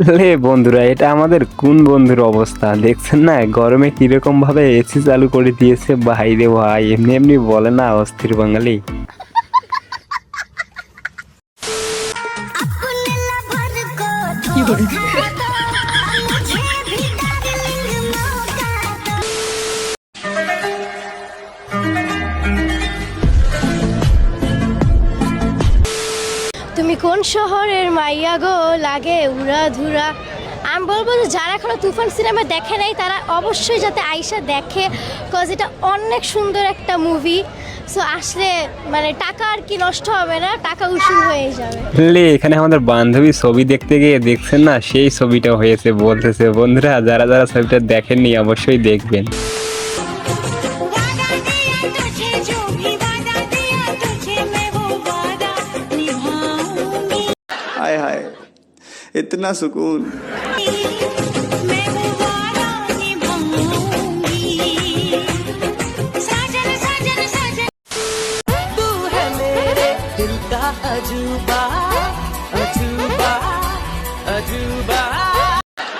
লে বন্ধুরা এটা আমাদের কোন বন্ধুর অবস্থা? দেখছেন না গরমে কীরকম ভাবে এসি চালু করে দিয়েছে? ভাই রে ভাই এমনি এমনি বলে না অস্থির বাঙালি। তুমি কোন শহরের মাইয়া গো লাগে উড়া ধুরা আমি বলব যে যারা এখনও তুফান সিনেমা দেখে নাই, তারা অবশ্যই যাতে আইসা দেখে কজ এটা অনেক সুন্দর একটা মুভি সো আসলে মানে টাকা আর কি নষ্ট হবে না, টাকা উসুল হয়ে যাবে। লে এখানে আমাদের বান্ধবী ছবি দেখতে গিয়ে দেখছেন না, সেই ছবিটা হয়েছে, বলতেছে, বন্ধুরা, যারা যারা ছবিটা দেখেননি, অবশ্যই দেখবেন। अजूबा सुकून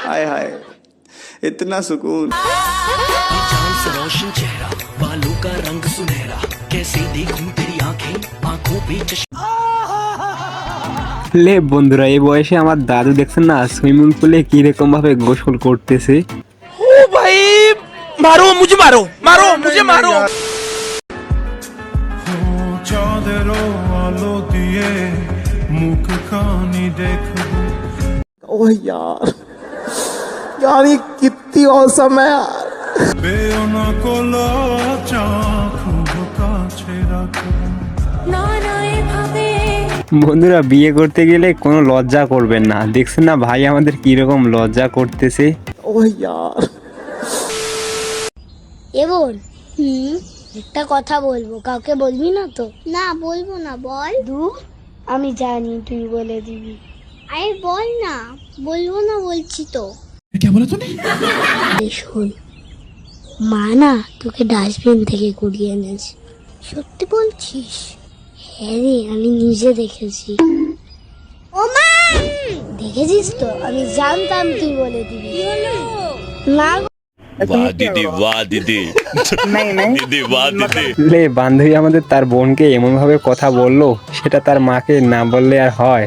हाय हाय। इतना सुकून। रोशन चेहरा बालों का रंग सुनहरा। कैसे देखूँ तेरी आँखें? आँखों पे चश्मा। লে বন্ধুরা এই বয়সে আমার দাদু দেখছেন না সুইমিং পুলে কিরকম ভাবে গোসল করতেছে ओ भाई मारो मुझे मारो मारो मुझे मारो চাঁদেরও আলো দিয়ে মুখ খানি দেখবো ओह यार यार ये कितनी औसम है यार পেও না কোলা চাখ কাছে রাখবো না না এভাবে বন্ধুরা বিয়ে করতে গেলে কোনো লজ্জা করবেন না। দেখছেন না ভাই আমাদের কীরকম লজ্জা করতেছে? ও ইয়ার। হুম একটা কথা বলব। কাউকে বলবি না তো? না বলব না বল। দু আমি জানি তুই বলে দিবি। আরে বল না বলব না বলছি তো। কে বলে শোন মা না তোকে ডাস্টবিন থেকে কুড়িয়ে এনেছে। সত্যি বলছিস? হ্যাঁ রে আমি নিজে দেখেছি। দেখেছিস তো? আমি জানতাম তুই বলে দিবি। বান্ধবী আমাদের তার বোনকে এমন ভাবে কথা বলল সেটা তার মাকে না বললে আর হয়।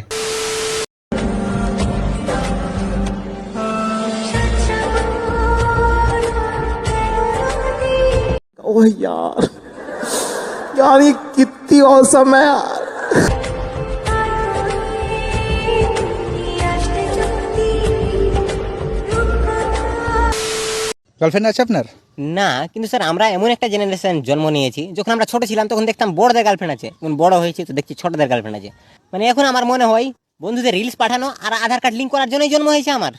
ও यार ये कितनी औसम है यार গার্লফ্রেন্ড আছে আপনার না কিন্তু স্যার আমরা এমন একটা জেনারেশন জন্ম নিয়েছি যখন আমরা ছোট ছিলাম তখন দেখতাম বড়দের গার্লফ্রেন্ড আছে এখন বড় হয়েছে তো দেখছি ছোটদের গার্লফ্রেন্ড আছে মানে এখন আমার মনে হয় বন্ধুদের রিলস পাঠানো আর আধার কার্ড লিঙ্ক করার জন্যই জন্ম হয়েছে আমার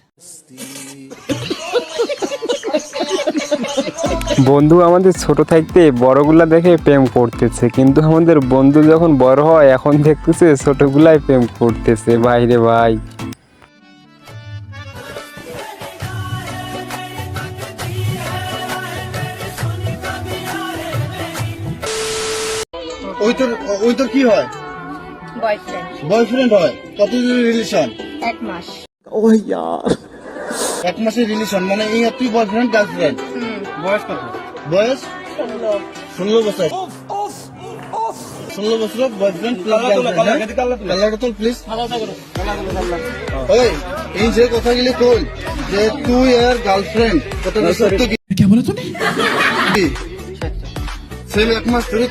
বন্ধু আমাদের ছোট থাকতে বড়গুলা দেখে প্রেম করতেছে কিন্তু আমাদের বন্ধু যখন বড় হয় এখন দেখতেছে ছোটগুলাই প্রেম করতেছে। বাইরে ভাই ওই তোর ওই তোর কি হয়? বয়ফ্রেন্ড হয়। কতদিন রিলেশন এক মাস। এক মাসের রিলেশন মানে এই তুই বয়ফ্রেন্ড গার্লফ্রেন্ড বয়স কত? বয়স ষোলো। বছর। ষোলো বছর বয়ফ্রেন্ড হ্যাঁ? প্লিজ ওই এই যে কথাগুলি তোল যে তুই আর গার্লফ্রেন্ড সত্য কি? সেম এক মাস ধরে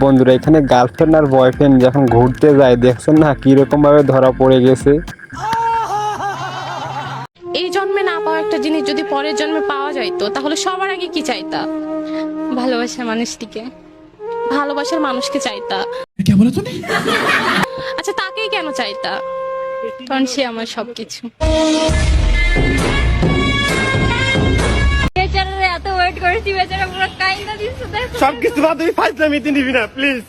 বন্ধুরা এখানে গার্লফ্রেন্ড আর বয়ফ্রেন্ড যখন ঘুরতে যায় দেখছেন না কীরকম ভাবে ধরা পড়ে গেছে? এই জন্মে না পাওয়া একটা জিনিস যদি পরের জন্মে পাওয়া যাইতো তাহলে সবার আগে কি চাইতা? ভালোবাসার মানুষটিকে ভালোবাসার মানুষকে চাইতা। আচ্ছা তাকেই কেন চাইতা? কারণ সে আমার সবকিছু। এত ওয়েট করেছি বেচারা পুরো কাইন্দা দিচ্ছে সবকিছু বাদ তুমি ফাইজলামি দিবি না প্লিজ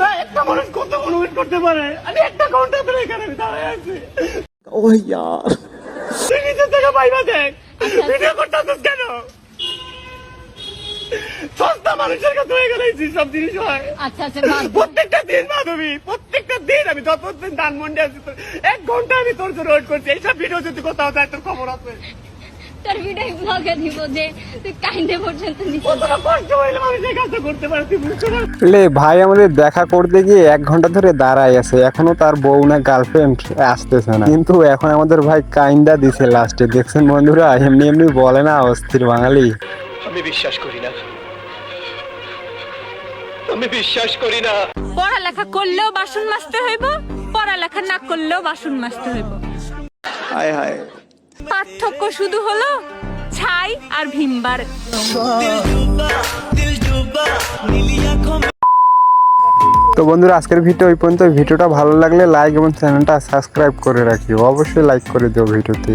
না একটা মানুষ কত ওয়েট করতে পারে? আমি একটা ঘণ্টা এখানে দাঁড়ায় আছি। ও ইয়ার। থেকে পাইবা দেখ ভিডিও করতেছিস কেন? সস্তা মানুষের কাছে হয়ে সব জিনিস হয়। আচ্ছা আচ্ছা প্রত্যেকটা দিন মাধবী প্রত্যেকটা দিন আমি যতদিন ধানমন্ডি আছি এক ঘণ্টা আমি তোর জন্য ওয়েট করছি। এইসব ভিডিও যদি কোথাও যায় তোর খবর আছে। লে ভাই আমাদের দেখা করতে গিয়ে এক ঘণ্টা ধরে দাঁড়াই আছে। এখনও তার বউ না গার্লফ্রেন্ড আসতেছে না। কিন্তু এখন আমাদের ভাই কাইন্দা দিছে লাস্টে দেখছেন বন্ধুরা এমনি এমনি বলে না অস্থির বাঙালি। আমি বিশ্বাস করি না। আমি বিশ্বাস করি না। পড়ালেখা করলেও বাসন মাজতে হইব পড়ালেখা না করলেও বাসন মাজতে হইব। হায় হায়। পার্থক্য শুধু হলো ছাই আর ভিমবার। তো বন্ধুরা, আজকের ভিডিও ওই পর্যন্ত। ভিডিওটা ভালো লাগলে লাইক এবং চ্যানেলটা সাবস্ক্রাইব করে রাখি অবশ্যই লাইক করে দিও ভিডিওতে।